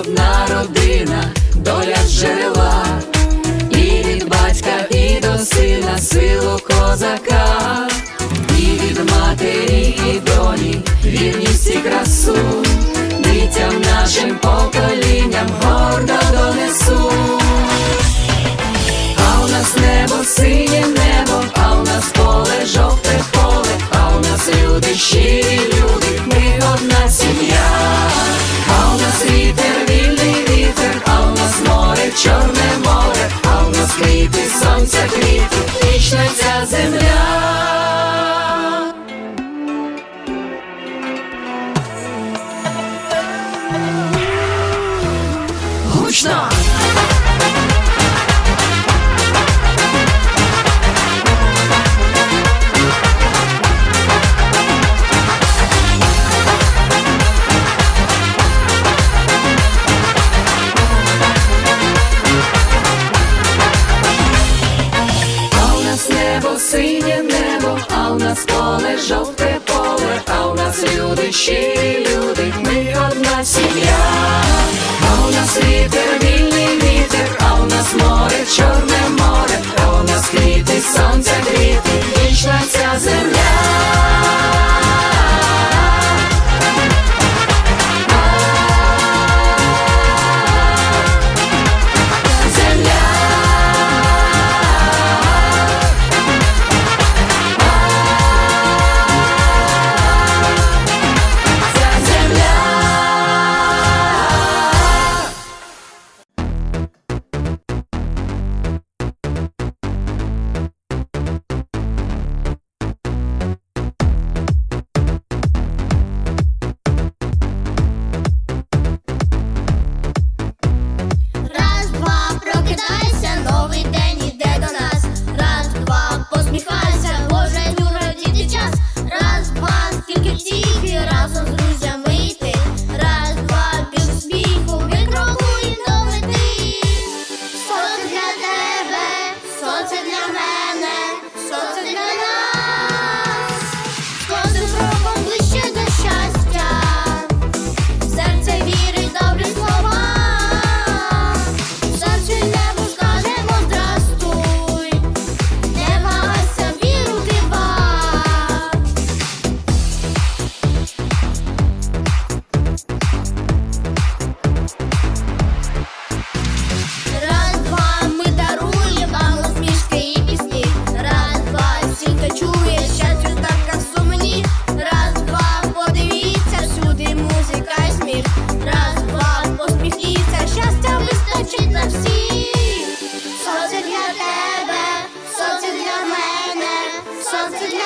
одна родина, доля жила, і від батька, і до сина, силу козака, і від матері, і доні, вірність і красу, дітям нашим поколінням гордо донесу, а у нас небо, синє небо, а у нас поле жовте поле, а у нас люди, щирі люди, ми одна сім'я. Uçla. Thank you.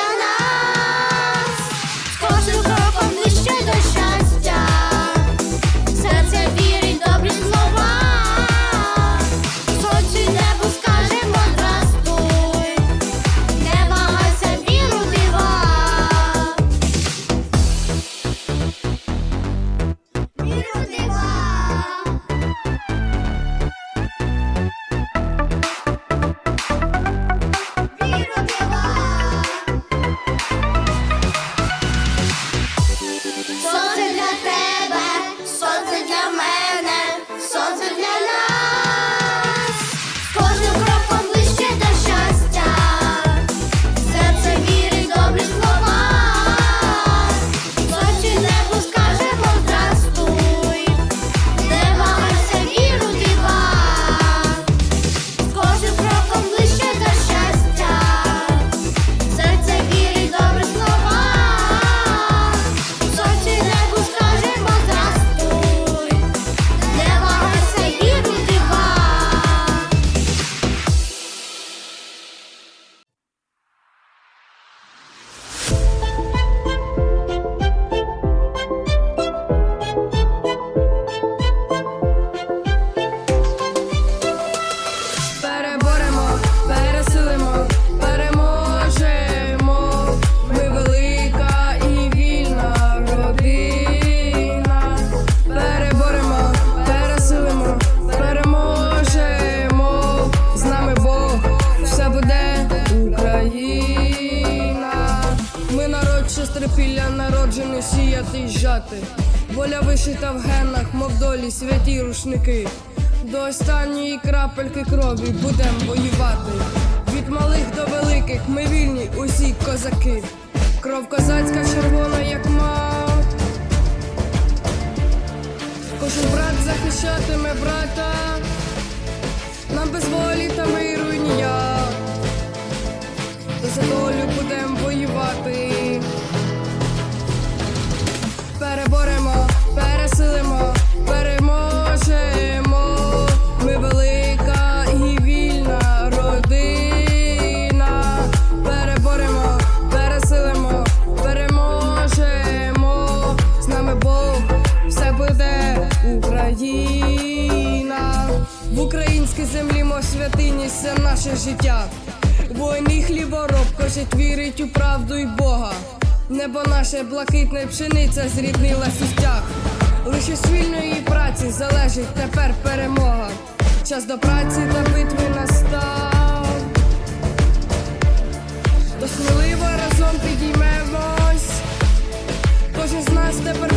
Солдати, воля вишита в генах, мов долі святі рушники. До останньої крапельки крові будем воювати. Від малих до великих ми вільні, усі козаки. Кров козацька червона, як мав. Кожен брат захищатиме брата. Нам без волі та миру ніяк. То за долю будем воювати. Переборемо, пересилимо, переможемо. Ми велика і вільна родина. Переборемо, пересилимо, переможемо. З нами Бог, все буде Україна. В українській землі, мов святині, все наше життя. Воїн і хлібороб, кожен вірить у правду й Бога. Небо наше блакитне пшениця зріднилась у стяг. Лише з праці залежить тепер перемога. Час до праці та битви настав. Досміливо разом підіймемось. Кожен з нас тепер